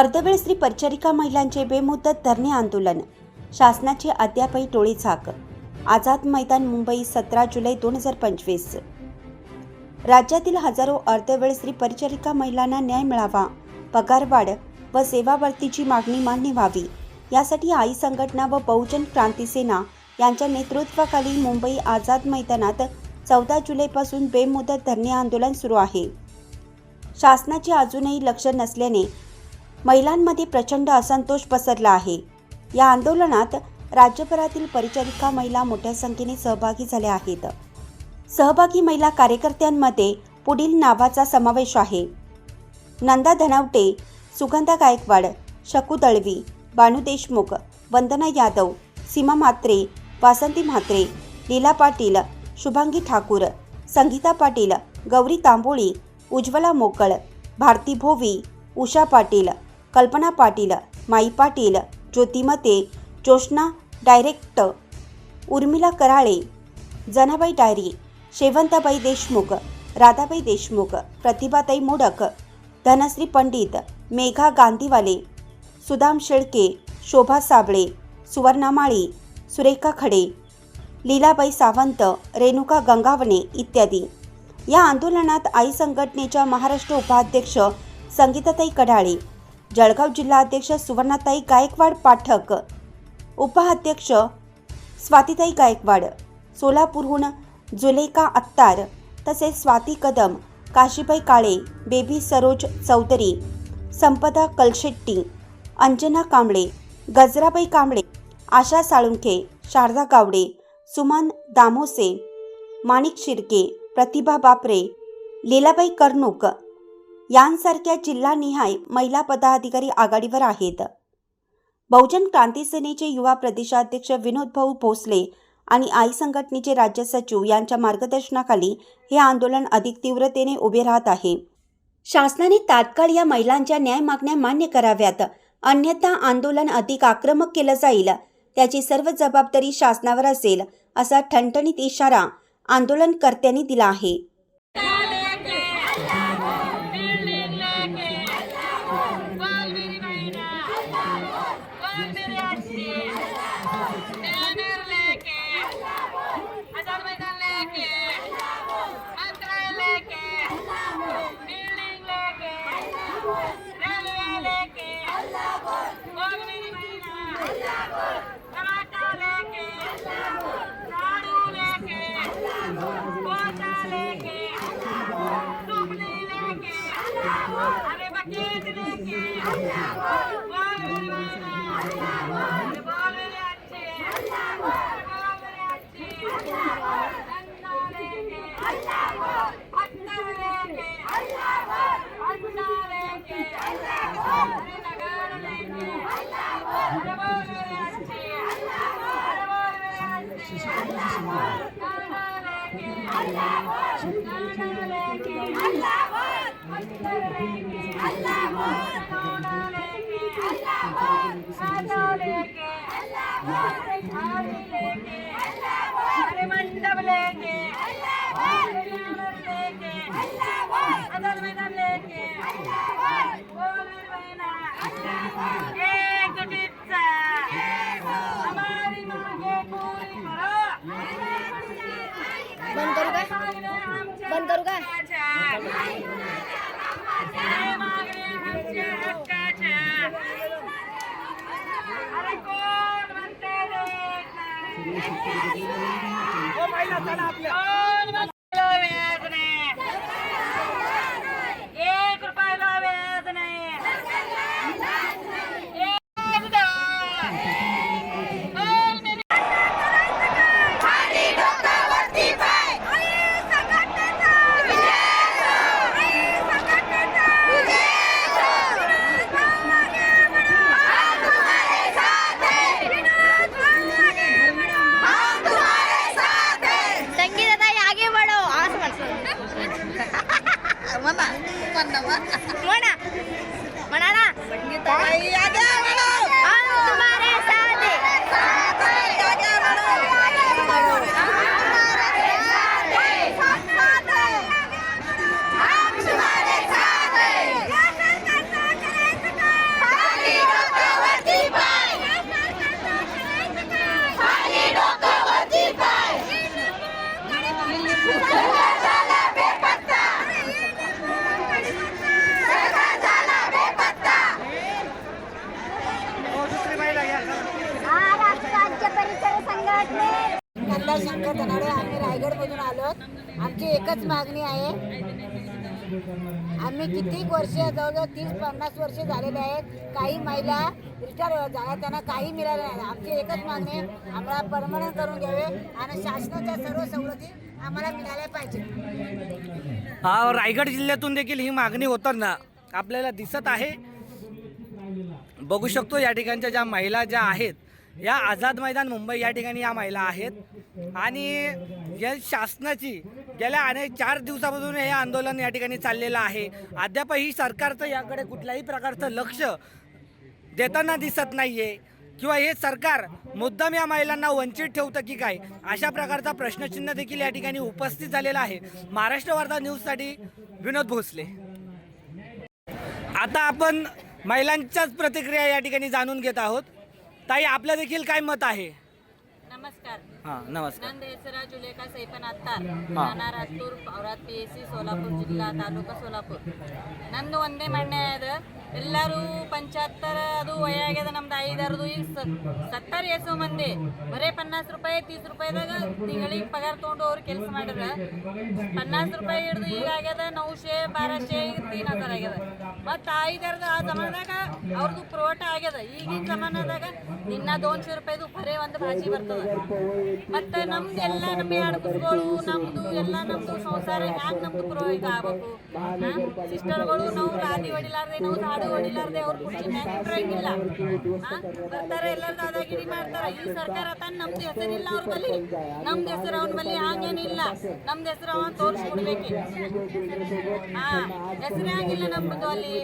अर्धवेळ स्त्री परिचारिका महिलांचे बेमुदत धरणे आंदोलन. शासनाची अद्यापही टोळी झाक. आझाद मैदान मुंबई सतरा जुलै दोन हजार पंचवीस. राज्यातील हजारो अर्धवेळ स्त्री परिचारिका महिलांना न्याय मिळावा पगारवाढ व सेवावर्तीची मागणी मान्य व्हावी यासाठी आई संघटना व बहुजन क्रांती सेना यांच्या नेतृत्वाखाली मुंबई आझाद मैदानात चौदा जुलैपासून बेमुदत धरणे आंदोलन सुरू आहे. शासनाचे अजूनही लक्ष नसल्याने महिलांमध्ये प्रचंड असंतोष पसरला आहे. या आंदोलनात राज्यभरातील परिचारिका महिला मोठ्या संख्येने सहभागी झाल्या आहेत. सहभागी महिला कार्यकर्त्यांमध्ये पुढील नावाचा समावेश आहे. नंदा धनावटे सुगंधा गायकवाड शकू दळवी बानू देशमुख वंदना यादव सीमा म्हात्रे वासंती म्हात्रे लीला पाटील शुभांगी ठाकूर संगीता पाटील गौरी तांबोळी उज्ज्वला मोकळ भारती भोवी उषा पाटील कल्पना पाटील माई पाटील ज्योतिमते जोशना डायरेक्ट उर्मिला कराळे जनाबाई डायरी शेवंताबाई देशमुख राधाबाई देशमुख प्रतिभाताई मोडक धनश्री पंडित मेघा गांधीवाले सुदाम शेळके शोभा साबळे सुवर्णा माळी सुरेखा खडे लीलाबाई सावंत रेणुका गंगावणे इत्यादी. या आंदोलनात आई संघटनेच्या महाराष्ट्र उपाध्यक्ष संगीताताई कढाळे जळगाव जिल्हाध्यक्ष सुवर्णाताई गायकवाड पाठक उपाध्यक्ष स्वातीताई गायकवाड सोलापूरहून जुलेका अत्तार तसेच स्वाती कदम काशीबाई काळे बेबी सरोज चौधरी संपदा कलशेट्टी अंजना कांबळे गजराबाई कांबळे आशा साळुंखे शारदा गावडे सुमन दामोसे माणिक शिर्के प्रतिभा बापरे लीलाबाई कर्णूक यांसारख्या जिल्हानिहाय महिला पदाधिकारी आघाडीवर आहेत. बहुजन क्रांती सेनेचे युवा प्रदेशाध्यक्ष विनोद भाऊ भोसले आणि आई संघटनेचे राज्य सचिव यांच्या मार्गदर्शनाखाली हे आंदोलन अधिक तीव्रतेने उभे राहत आहे. शासनाने तात्काळ या महिलांच्या न्याय मागण्या मान्य कराव्यात. अन्यथा आंदोलन अधिक आक्रमक केलं जाईल. त्याची सर्व जबाबदारी शासनावर असेल असा ठणठणीत इशारा आंदोलनकर्त्यांनी दिला आहे. Allah मंडप लेके अदल लेके एक हमारी मांगे पूरी करो बंद करू का? बंद करू का? कोण आपल्या आलोत. आमची एकच मागणी आहे. आम्ही कित्येक वर्ष जवळजवळ तीस पन्नास वर्ष झालेले आहेत. काही महिला रिटायर झाल्या त्यांना काही मिळालं नाही. आमची एकच मागणी आहे. आम्हाला परमनंट करून घ्यावे आणि शासनाच्या सर्व सवलती आम्हाला मिळाल्या पाहिजे हा रायगड जिल्ह्यातून देखील ही मागणी होताना आपल्याला दिसत आहे. बघू शकतो या ठिकाणच्या ज्या महिला ज्या आहेत या आझाद मैदान मुंबई या ठिकाणी या महिला आहेत. आणि या शासनाची गेल्या अनेक चार दिवसापासून हे आंदोलन या ठिकाणी चाललेलं आहे. अद्यापही सरकारचं याकडे कुठल्याही प्रकारचं लक्ष देताना दिसत नाहीये. किंवा हे सरकार मुद्दाम या महिलांना वंचित ठेवतं की काय? अशा प्रकारचा प्रश्नचिन्ह देखील या ठिकाणी उपस्थित झालेला आहे. महाराष्ट्र वार्ता न्यूजसाठी विनोद भोसले. आता आपण महिलांच्याच प्रतिक्रिया या ठिकाणी जाणून घेत आहोत. ताई आपलं देखील काय मत आहे? नमस्कार. ಹಾ ನಮಸ್ಕಾರ. ನಂದು ಹೆಸರು ಜುಲೇಖಾ ಸೈಪನ್ ಅತ್ತ ನಾನು Ratur Aurad P S C Solapur ಜಿಲ್ಲಾ ತಾಲೂಕು ಸೋಲಾಪುರ. ನಂದು ಒಂದೇ ಮಣ್ಣೆ ಅದ ಎಲ್ಲರೂ ಪಂಚಾತ್ತರ ಅದು ವಯಾಗ್ಯದ ನಮ್ದು ಐದಾರದು ಈಗ ಸತ್ತಾರ ಎಸು ಮಂದಿ. ಬರೇ ಪನ್ನಾಸ್ ರೂಪಾಯಿ, ತೀಸ್ ರೂಪಾಯಿದಾಗ ತಿಂಗಳಿಗೆ ಪಗಾರ ತೊಗೊಂಡು ಅವ್ರು ಕೆಲಸ ಮಾಡಿದ್ರ. ಪನ್ನಾಸ್ ರೂಪಾಯಿ ಹಿಡಿದು ಈಗ ಆಗ್ಯದ ನೌಶೆ ಬಾರಶೆ ಈಗ ತೀನ್ ಹಜಾರ್ ಆಗ್ಯದ. ಮತ್ತ ಐದಾರದ ಆ ಜಮಾನದಾಗ ಅವ್ರದ್ದು ಪ್ರೋಟ ಆಗ್ಯದ. ಈಗಿನ ಜಮಾನದಾಗ ದಿನ ದೋನ್ಶೆ ರೂಪಾಯಿದು ಬರೇ ಒಂದು ಭಾಜಿ ಬರ್ತದ. ಮತ್ತ ನಮ್ದು ಎಲ್ಲ ನಮ್ಮ ಅಡುಗೆಗಳು ನಮ್ದು ಎಲ್ಲ ನಮ್ದು ಸಂಸಾರ ಹ್ಯಾಂಗ ನಮ್ದು ಪ್ರೋಹಿತ ಆಗ್ಬೇಕು? ಸಿಸ್ಟರ್ಗಳು ನಾವು ಲಾದಿ ಹೊಡಿಲಾರ್ದೆ, ನಾವು ಹಾಡು ಹೊಡಿಲಾರ್ದೆ, ಅವ್ರ ಕುರ್ಚಿ ಇಲ್ಲ. ಬರ್ತಾರೆ ಎಲ್ಲರೂ ದಾದಾಗಿರಿ ಮಾಡ್ತಾರೆ. ಈ ಸರ್ಕಾರ ತಾನು ನಮ್ದು ಹೆಸರಿಲ್ಲ ಅವ್ರ ಬಳಿ. ನಮ್ದು ಹೆಸರು ಅವನ ಬಳಿ ಹಾಗೇನಿಲ್ಲ. ನಮ್ದು ಹೆಸರು ಅವನು ತೋರಿಸ್ಕೊಡ್ಬೇಕು ಹಾ ಹೆಸರೇ ಆಗಿಲ್ಲ ನಮ್ದು ಅಲ್ಲಿ.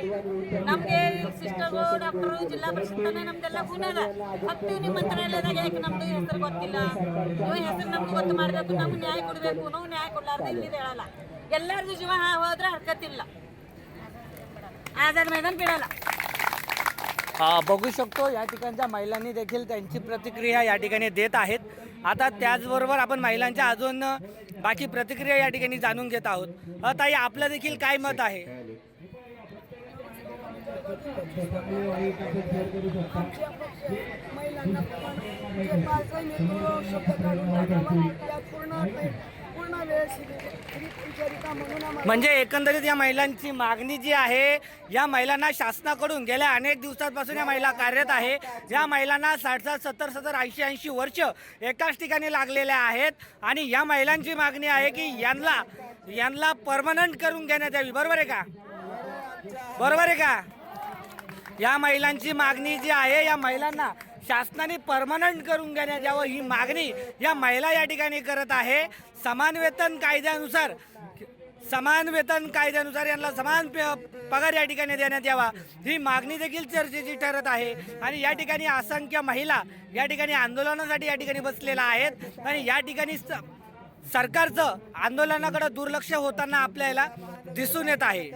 ನಮಗೆ ಸಿಸ್ಟರು ಡಾಕ್ಟರು ಜಿಲ್ಲಾ ಪರಿಷತ್ ನಮ್ದೆಲ್ಲ ಗುಣದ ಹತ್ತು ನಿಮ್ಮ ಮಂತ್ರಾಲಯದಾಗ ಯಾಕೆ ನಮ್ದು ಹೆಸರು ಗೊತ್ತಿಲ್ಲ? ನೀವು ಹೆಸರು ನಮ್ಗೆ ಗೊತ್ತು ಮಾಡಬೇಕು ನಮ್ಗೆ ನ್ಯಾಯ ಕೊಡಬೇಕು ನಾವು ನ್ಯಾಯ ಕೊಡ್ಲಾರ್ದು ಇಲ್ಲಿ ಹೇಳಲ್ಲ. ಎಲ್ಲರದು ಜೀವ ಹೋದ್ರೆ ಹರ್ಕತ್ತಿಲ್ಲ. ಆದ ಮೇಡಮ್ ಬಿಡಲ್ಲ. बघू शकतो या ठिकाणच्या महिलांनी देखील त्यांची प्रतिक्रिया या ठिकाणी देत आहेत. आता त्याचबरोबर आपण महिलांच्या अजून बाकी प्रतिक्रिया या ठिकाणी जाणून घेत आहोत. ताई आपलं देखील काय मत आहे? महिलांना म्हणजे एकंदरीत या महिलांची मागणी जी आहे या महिलांना शासनाकडून गेल्या अनेक दिवसांपासून या महिला कार्यरत आहे. या महिलांना साठ साठ सत्तर सत्तर ऐंशी ऐंशी वर्ष एकाच ठिकाणी लागलेल्या आहेत. आणि या महिलांची मागणी आहे की यांना यांना परमनंट करून घेण्यात यावी. बरोबर आहे का? बरोबर आहे का? या महिलांची मागणी जी आहे या महिलांना शासनाने परमनंट करून घेण्यात यावं ही मागणी या महिला या ठिकाणी करत आहे. समान वेतन कायद्यानुसार समान वेतन कायद्यानुसार यांना समान प- पगार या ठिकाणी देण्यात यावा. ही मागणी देखील चर्चेची ठरत आहे. आणि या ठिकाणी असंख्य महिला या ठिकाणी आंदोलनासाठी या ठिकाणी बसलेल्या आहेत. आणि या ठिकाणी स- सरकारचं आंदोलनाकडे दुर्लक्ष होताना आपल्याला दिसून येत आहे.